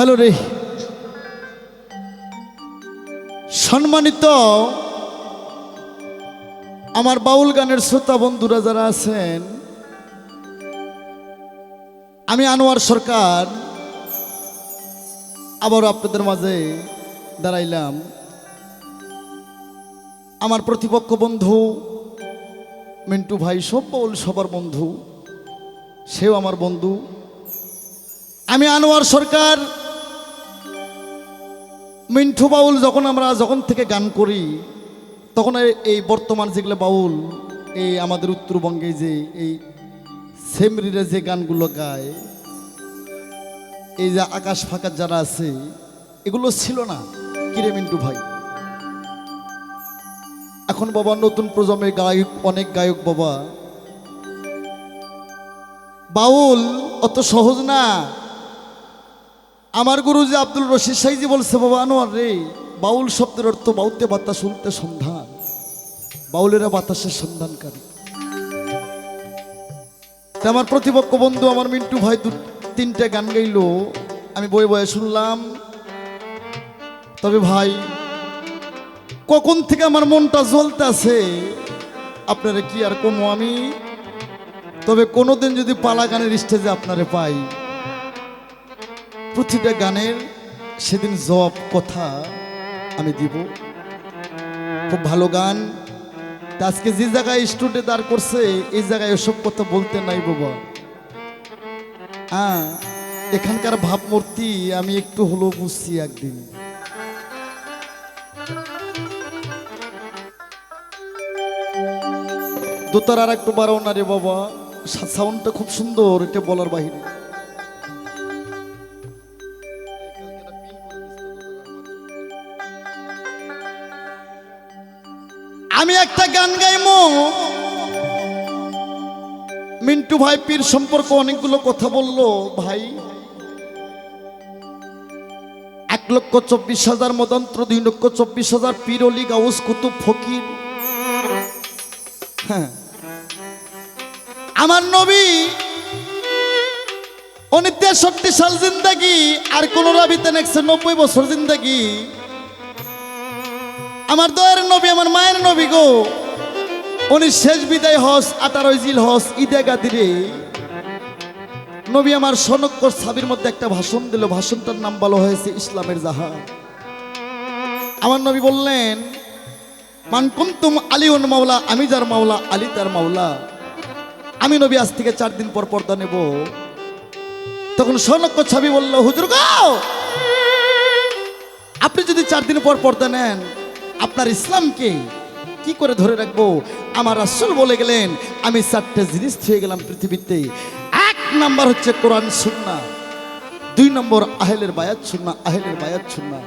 Hello রে। সম্মানিত আমার বাউল গানের শ্রোতা বন্ধুরা যারা আছেন, আমি আনোয়ার সরকার। আবারও আপনাদের মাঝে দাঁড়াইলাম। আমার প্রতিপক্ষ বন্ধু, মিন্টু ভাই, সব বাউল সবার বন্ধু, সেও আমার বন্ধু। আমি আনোয়ার সরকার। মিন্টু বাউল যখন আমরা যখন থেকে গান করি, তখন এই- এই বর্তমান যেগুলো বাউল, এই আমাদের উত্তরবঙ্গে যে, এই সেমরিরা যে গানগুলো গায়, এই যে আকাশ ফাঁকা যারা আছে, এগুলো ছিল না। কিরে মিন্টু ভাই? এখন বাবা নতুন প্রজন্মের গায়ক, অনেক গায়ক বাবা। বাউল অত সহজ না। আমার গুরু যে আব্দুল রশিদ সাইজি বলছে, বাবা আনোয়ার রে, বাউল শব্দের অর্থ বাউতে বাতাস শুনতে সন্ধান। বাউলেরা বাতাসের সন্ধানকারী। আমার প্রতিপক্ষ বন্ধু, আমার মিন্টু ভাই দু, তিনটে গান গাইলো। আমি বয়ে বয়ে শুনলাম। তবে ভাই, কখন থেকে আমার মনটা জ্বলতে আছে? আপনারা কি আর কমো আমি? তবে কোনোদিন যদি পালা গানের স্টেজে আপনারে পাই প্রতিটা গানের সেদিন জবাব কথা আমি দিব। খুব ভালো গান। তা আজকে যে জায়গায় স্টুডে দাঁড় করছে, এই জায়গায় এসব কথা বলতে নাই বাবা। হ্যাঁ এখানকার ভাবমূর্তি আমি একটু হলো বুঝছি একদিন। দোতার আর একটু বাড়াও না রে বাবা। সাউন্ডটা খুব সুন্দর, এটা বলার বাহিরে। আমি একটা গান গাইমো। মিন্টু ভাই পীর সম্পর্কে অনেকগুলো কথা বলল, ভাই। এক লক্ষ চব্বিশ হাজার মদন্ত্র, দুই লক্ষ চব্বিশ হাজার পীর অলি, গাউস কুতুব ফকির। হ্যাঁ। আমার নবী উনি তেষট্টি সাল জিন্দাগি আর কোন রাবিতে একশো নব্বই বছর জিন্দাগি। আমার দয়ের নবী, আমার মায়ের নবী গো। উনি শেষ বিদায় হস আঠারোই জিল হস ঈদে গাদিরে। নবী আমার সনক্কর সাবির মধ্যে একটা ভাষণ দিল। ভাষণটার নাম বলা হয়েছে ইসলামের জাহা আমার নবী বললেন, মান কুন্তুম আলিউন মাওলা, আমি যার মাওলা, আলী তার মাওলা। আমি নবী আজ থেকে চার দিন পর পর্দা নেব। তখন সনক্কর ছাবি বলল, হুজুর গাও আপনি যদি চার দিন পর পর্দা নেন আপনার ইসলামকে কি করে ধরে রাখব? আমার রাসূল বলে গেলেন, আমি চারটে জিনিস হয়ে গেলাম পৃথিবীতে। এক নাম্বার হচ্ছে কোরআন সুন্না দুই নম্বর আহেলের বায়াত সুন্না আহেলের বায়াত সুন্না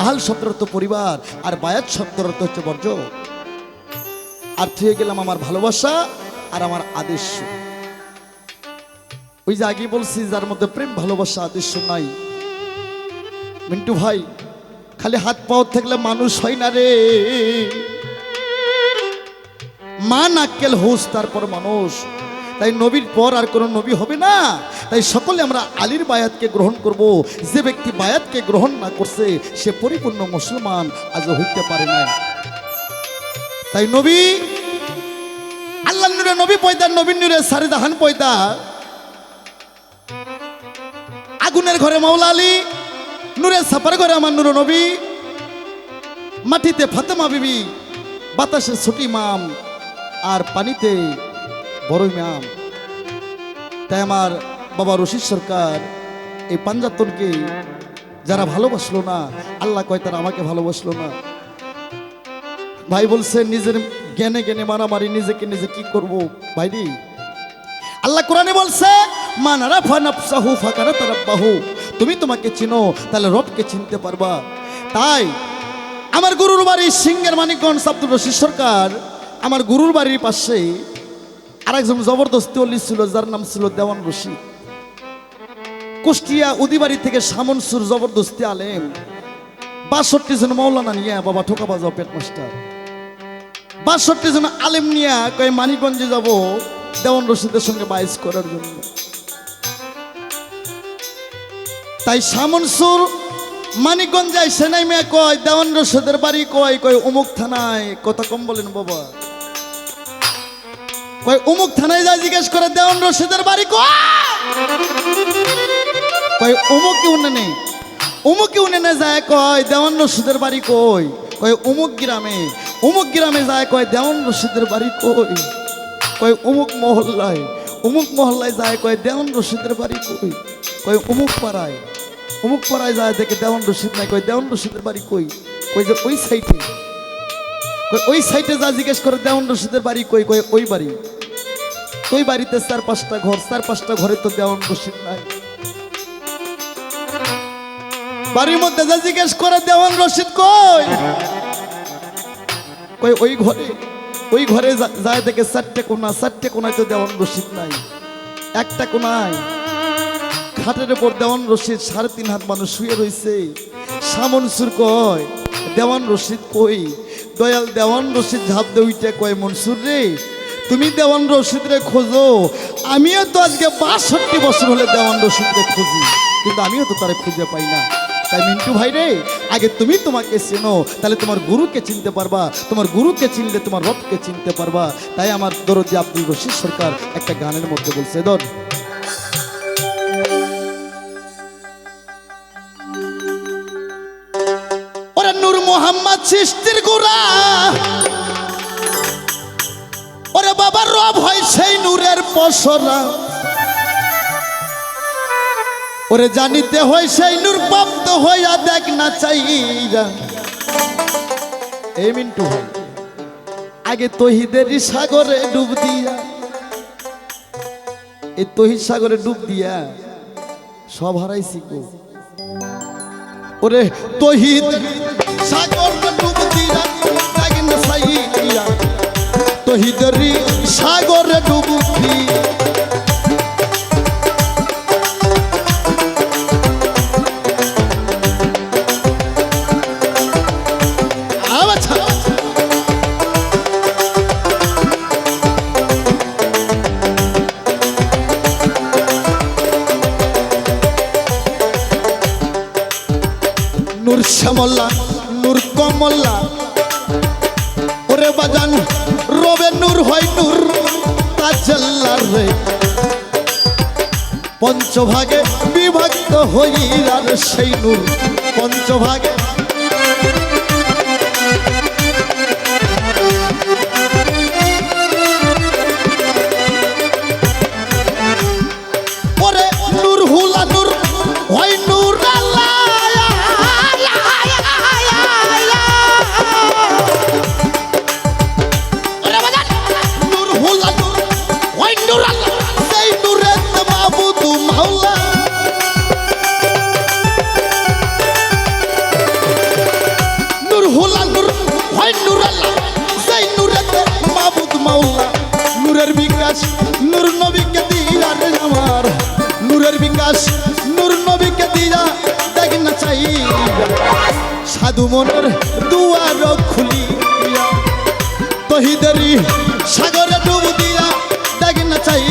আহাল শব্দের অর্থ পরিবার, আর বায়াত শব্দের অর্থ হচ্ছে বর্জ্য আর থেকে গেলাম আমার ভালোবাসা আর আমার আদেশ ওই যে আগে বলছি, যার মধ্যে প্রেম, ভালোবাসা, আদেশ নাই। মিন্টু ভাই খালি হাত পাও থাকলে মানুষ হয় না রে। মা নাক্কেল হোস, তারপর মানুষ। তাই নবীর পর আর কোনো নবী হবে না। তাই সকলে আমরা আলীর বায়াতকে গ্রহণ করব। যে ব্যক্তি বায়াতকে গ্রহণ না করছে, সে পরিপূর্ণ মুসলমান আজও হইতে পারে না। তাই নবী আল্লাহ নুরে নবী পয়দা নবীন নুরে সারিদাহান পয়দা। আগুনের ঘরে মাওলা আলী নূরের সাপার করে আমার নুর নবী। মাটিতে ফাতেমা বিবি, বাতাসে ছুটি মাম, আর পানিতে বড় মাম তাই আমার বাবা রশিদ সরকার এই পাঞ্জাতনকে যারা ভালোবাসলো না, আল্লাহ কয় তারা আমাকে ভালোবাসলো না। ভাই বলছে, নিজের জ্ঞানে জ্ঞানে মারামারি, নিজেকে নিজে কি করব ভাইরি? আল্লাহ কোরআনে বলছে মানারা ফানাফসাহু ফাকারা তারাব্বাহু তুমি তোমাকে চিনো, তাহলে রবকে চিনতে পারবা। তাই আমার গুরুর বাড়ি সিংহের মানিকগঞ্জ আব্দুল রশিদ সরকার আমার গুরুর বাড়ির পাশে আরেকজন জবরদস্তি অলি ছিল, যার নাম ছিল দেওয়ান রশিদ। কুষ্টিয়া উদিবাড়ি থেকে সামনসুর জবরদস্তি আলেম। বাষট্টি জন মৌলানা নিয়ে বাবা ঠোকা বাজাও পেট মাস্টার বাষট্টি জন আলেম নিয়ে কয়ে মানিকগঞ্জে যাব দেওয়ান রশিদের সঙ্গে বাইস করার জন্য। তাই শামনসুর মানিকগঞ্জ সেনাই মেয়ে কয়, দেওয়ান রশিদের বাড়ি কয় কয় অমুক থানায়। কথা কম বলেন বাবা। কয় অমুক থানায় যায় জিজ্ঞেস করে, দেওয়ান রশিদের বাড়ি কয়। অমুক উন্নয়নে? অমুক উন্নয়নে যায় কয়, দেওয়ান রশিদের বাড়ি কই কয় অমুক গ্রামে। অমুক গ্রামে যায় কয়, দেওয়ান রশিদের বাড়ি কই কয় অমুক মহল্লায়। অমুক মহল্লায় যায় কয়, দেওয়ান রশিদের বাড়ি কই কয় অমুক পাড়ায়। অমুক পাড়ায় যায় দেখে দেওয়ান রশিদ নাই, কয় দেওয়ান রশিদের বাড়ি কই? কই যে, ওই সাইডে কই ওই সাইডে যা জিজ্ঞেস করে দেওয়ান রশিদের বাড়ি কই? কয়, ওই বাড়ি। ওই বাড়িতে চার পাঁচটা ঘর, চার পাঁচটা ঘরে তো দেওয়ান রশিদ নাই। বাড়ির মধ্যে যা জিজ্ঞেস করে দেওয়ান রশিদ কই? কই ওই ঘরে। ওই ঘরে যায় দেখে চারটে কোনা, চারটে কোনায় তো দেওয়ান রশিদ নাই, একটা কোনায় খাটের উপর দেওয়ান রশিদ, সাড়ে তিন হাত মানুষ শুয়ে রয়েছে সামন সুর কয়, দেওয়ান রশিদ কই? দয়াল দেওয়ান রশিদ ঝাঁপ দে উইটা কয়, মনসুর রে, তুমি দেওয়ান রশিদ রে খোঁজো। আমিও তো আজকে বাষট্টি বছর হলে দেওয়ান রশিদ রে খুঁজি, কিন্তু আমিও তো তারে খুঁজে পাই না। তাই মিন্টু ভাই রে, আগে তুমি তোমাকে চেনো, তাহলে তোমার গুরুকে চিনতে পারবা, তোমার গুরুকে চিনলে তোমার রবকে চিনতে পারবা। তাই আমার দরদি আব্দুল রশিদ সরকার একটা গানের মধ্যে বলছে, ধর। সৃষ্টির গোড়া। ওরে বাবা, রব হয় সেই নূরের পসরা ওরে জানিতে হয় সেই নূর প্রাপ্ত হইয়া দেখ না চাইরা। এই মিন্টু, আগে তহিদের সাগরে ডুব দিয়া, এই তহিদ সাগরে ডুব দিয়া সব হারাইছি গো। ওরে তহিদ সাগর তহিদরি সাগরে ডুব আচ্ছা। নূর শ্যামল্লা নূর কমল্লা ওরে বাজান রবে নূর হয় নূর তাজাল্লার রে। পঞ্চভাগে বিভক্ত হইলার সেই নূর পঞ্চভাগে নবীকে দিয়া দেখ না চাই। সাধু মনের দুয়ার খুলি তহিদারি সাগরে ডুব দিয়া দেখ না চাই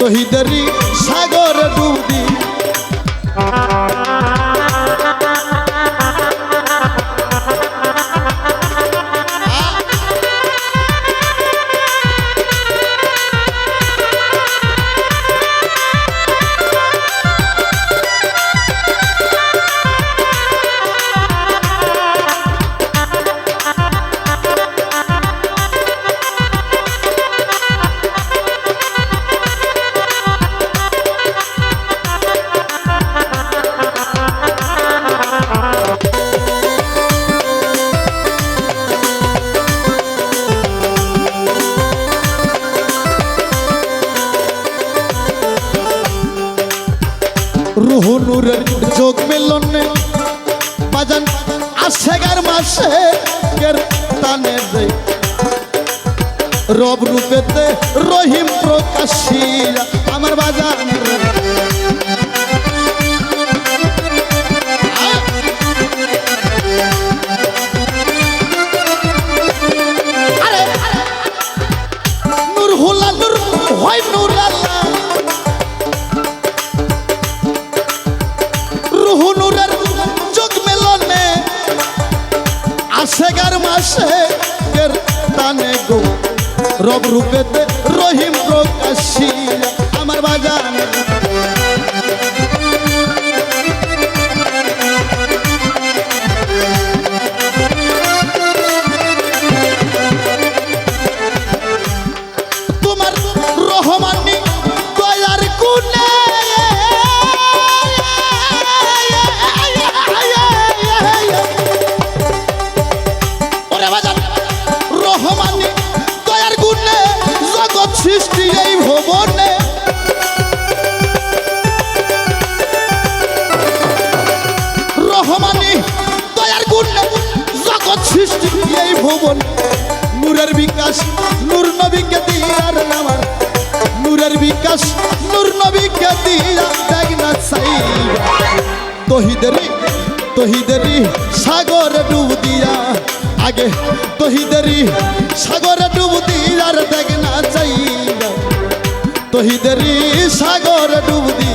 তহিদারি সাগরে ডুব দিয়া। রুহ নূরের যোগ মিলনে। বাজান আশেগার মাসে টানে রে রব রূপেতে রহিম প্রকাশিয়া। আমার বাজান আশেকের দানে গো। রব রূপেতে রহিম প্রকাশিয়া। আমার বাজান এই নূরের বিকাশ, নূর নবীকে দিয়ার নামার। নূরের বিকাশ, নূর নবীকে দিয়া দেখ না চাই তহিদেরি তহিদেরি সাগরে ডুব দিয়া। আগে তহিদেরি সাগরে ডুব দিয়ার দেখ না চাই তহিদেরি সাগরে ডুব দি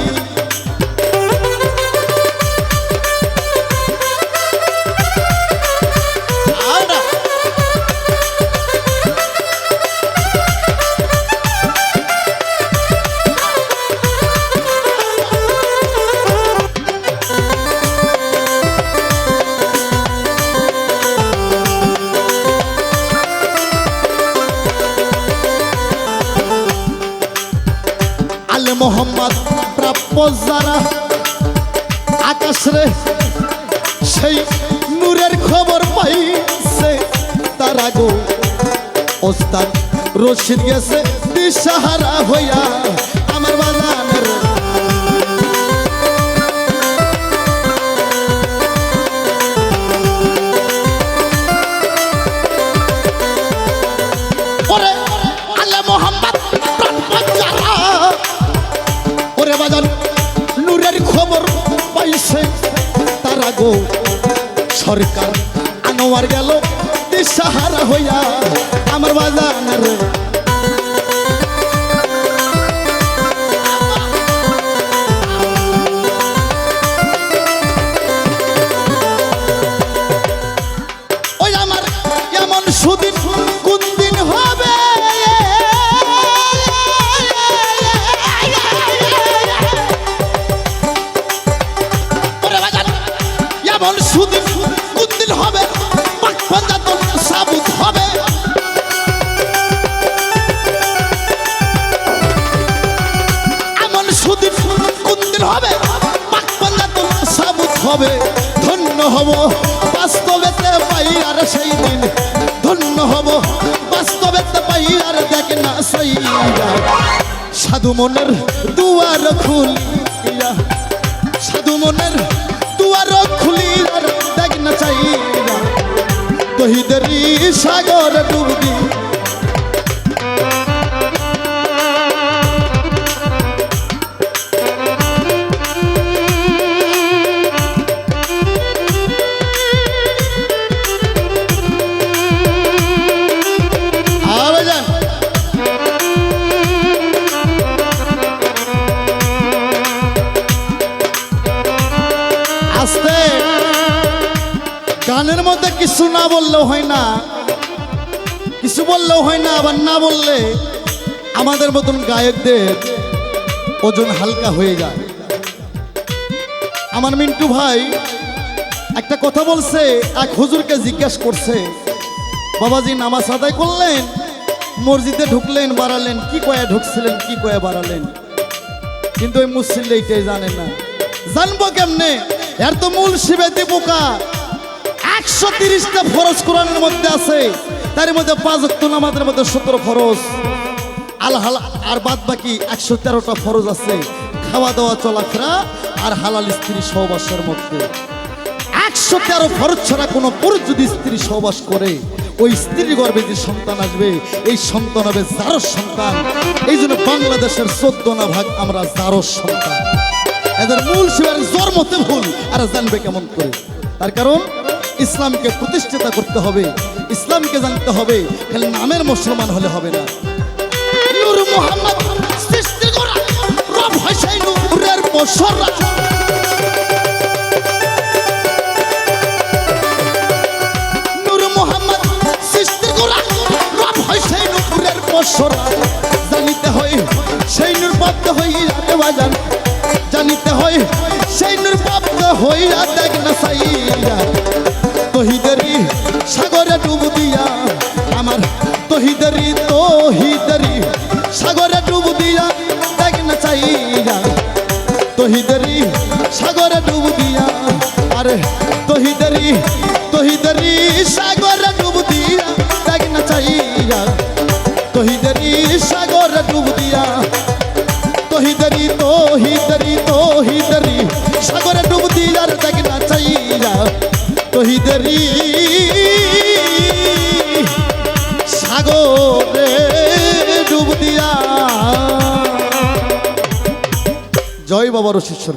মোহাম্মদ প্রাপ্য যারা আকাশ রে, সেই নূরের খবর পাইছে তারা গো ওস্তাদ রশিদ গেছে দিশাহারা হইয়া সরকার। আনোয়ার গেল দিশাহারা হইয়া আমার বাজানের হবে, ধন্য হব। বাস্তবেতে পাই আর সেই দিন। ধন্য হব, বাস্তবেতে পাই আর দেখ না সেই সাধু মনের দুয়ার খুলিয়া, সাধু মনের দুয়ার খুলিয়া দেখ না চাইয়া তহিদেরি সাগর ডুবদি বললেও হয় না, আবার না বললে আমাদের মতন গায়কদের ওজন হালকা হয়ে যায়। আমার মিন্টু ভাই একটা কথা বলছে, এক হুজুরকে জিজ্ঞাসা করছে, বাবাজি, নামাজ আদায় করলেন? মসজিদে ঢুকলেন, বাড়ালেন? কি কয়ে ঢুকছিলেন, কি কয়ে বাড়ালেন? কিন্তু ওই মুসলিম এইটাই জানে না। জানব কেমনে? এর তো মূল শিবেদি পোকা একশো তিরিশটা ফরজ কোরআনের মধ্যে আছে। তার মধ্যে পাঁচ নামাজের মধ্যে সতেরো ফরজ। আল হাল, আর বাদ বাকি একশো তেরোটা ফরজ আছে। খাওয়া দাওয়া, চলাফেরা, আর হালাল স্ত্রী সহবাসের মধ্যে। একশো তেরো ফরজ ছাড়া কোনো পুরুষ যদি স্ত্রী সহবাস করে, ওই স্ত্রীর গর্ভে যে সন্তান আসবে, এই সন্তান হবে জারস সন্তান। এই জন্য বাংলাদেশের চোদ্দ না ভাগ আমরা জারস সন্তান। এদের মূল শিবের জন্মতে ভুল, আর জানবে কেমন করে। তার কারণ ইসলামকে প্রতিষ্ঠিত করতে হবে, ইসলামকে জানতে হবে, খালি নামের মুসলমান হলে হবে না। হাসাই নূরের বসরা নূর হইয়া দেওয়াজান জানিতে হয় সেই নূর হইয়া না সাইয়া। আরে তহিদেরি তহিদেরি সাগরে ডুব দিয়া, দেখ না চাইয়া। তহিদেরি সাগরে ডুব দিয়া তহিদারি তহিদারি তহিদারি সাগরে ডুব দিয়ার দেখ না চাইয়া। তহিদারি সাগরে ডুব দিয়া। জয় বাবার শিষ্যর